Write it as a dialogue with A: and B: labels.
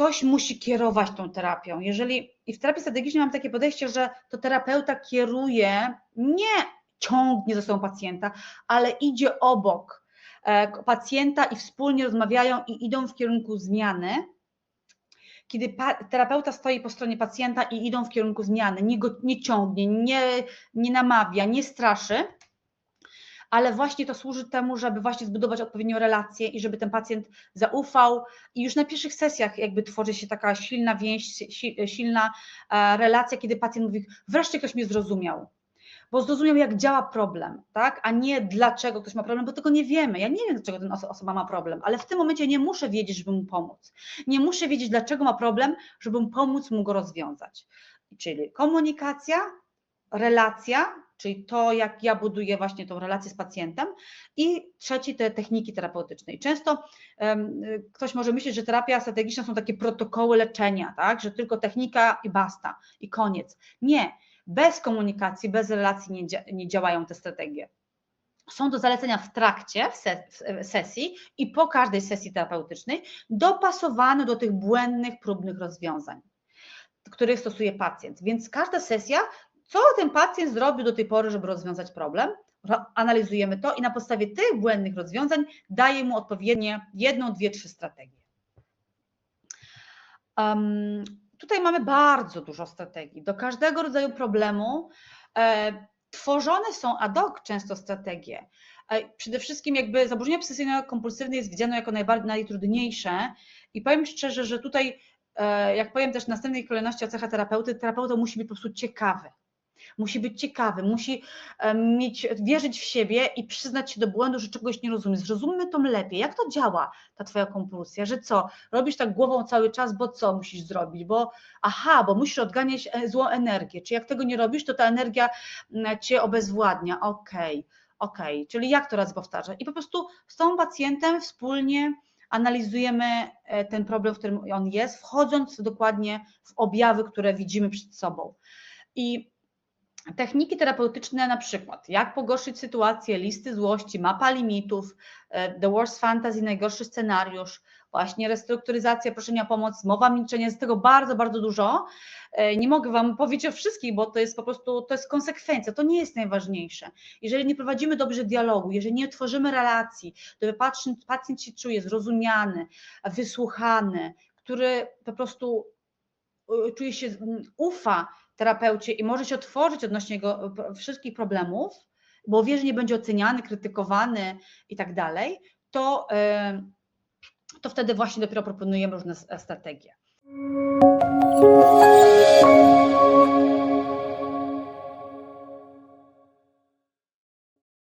A: ktoś musi kierować tą terapią. Jeżeli i w terapii strategicznej mam takie podejście, że to terapeuta kieruje, nie ciągnie ze sobą pacjenta, ale idzie obok e, pacjenta i wspólnie rozmawiają i idą w kierunku zmiany. Kiedy terapeuta stoi po stronie pacjenta i idą w kierunku zmiany, nie go nie ciągnie, nie, nie namawia, nie straszy, ale właśnie to służy temu, żeby właśnie zbudować odpowiednią relację i żeby ten pacjent zaufał. I już na pierwszych sesjach jakby tworzy się taka silna więź, si- silna e, relacja, kiedy pacjent mówi, wreszcie ktoś mnie zrozumiał, bo zrozumiał jak działa problem, tak, a nie dlaczego ktoś ma problem, bo tego nie wiemy, ja nie wiem dlaczego ten oso- osoba ma problem, ale w tym momencie nie muszę wiedzieć, żeby mu pomóc, nie muszę wiedzieć dlaczego ma problem, żeby mu pomóc mu go rozwiązać, czyli komunikacja, relacja, czyli to, jak ja buduję właśnie tą relację z pacjentem. I trzeci, te techniki terapeutyczne. I często um, ktoś może myśleć, że terapia strategiczna są takie protokoły leczenia, tak? że tylko technika i basta, i koniec. Nie, bez komunikacji, bez relacji nie, nie działają te strategie. Są do zalecenia w trakcie sesji i po każdej sesji terapeutycznej, dopasowane do tych błędnych, próbnych rozwiązań, których stosuje pacjent. Więc każda sesja co ten pacjent zrobił do tej pory, żeby rozwiązać problem. Analizujemy to i na podstawie tych błędnych rozwiązań daje mu odpowiednie jedną, dwie, trzy strategie. Um, tutaj mamy bardzo dużo strategii. Do każdego rodzaju problemu e, tworzone są ad hoc często strategie. E, przede wszystkim jakby zaburzenie obsesyjno-kompulsywne jest widziane jako najbardziej najtrudniejsze i powiem szczerze, że tutaj e, jak powiem też w następnej kolejności o cechach terapeuty, terapeuta musi być po prostu ciekawy musi być ciekawy, musi mieć, wierzyć w siebie i przyznać się do błędu, że czegoś nie rozumie. Zrozummy to lepiej. Jak to działa, ta twoja kompulsja, że co, robisz tak głową cały czas, bo co musisz zrobić, bo aha, bo musisz odganiać e, złą energię, czy jak tego nie robisz, to ta energia cię obezwładnia, okej, okay, okej, okay. czyli jak to raz powtarza i po prostu z tą pacjentem wspólnie analizujemy e, ten problem, w którym on jest, wchodząc dokładnie w objawy, które widzimy przed sobą. I Techniki terapeutyczne na przykład, jak pogorszyć sytuację, listy złości, mapa limitów, e, The Worst Fantasy, najgorszy scenariusz, właśnie restrukturyzacja, proszenia o pomoc, mowa milczenia, jest tego bardzo, bardzo dużo. E, nie mogę Wam powiedzieć o wszystkich, bo to jest po prostu, to jest konsekwencja, to nie jest najważniejsze. Jeżeli nie prowadzimy dobrze dialogu, jeżeli nie tworzymy relacji, to pacjent, pacjent się czuje zrozumiany, wysłuchany, który po prostu czuje się, ufa terapeucie i może się otworzyć odnośnie jego wszystkich problemów, bo wie, że nie będzie oceniany, krytykowany i tak dalej, to, to wtedy właśnie dopiero proponujemy różne strategie.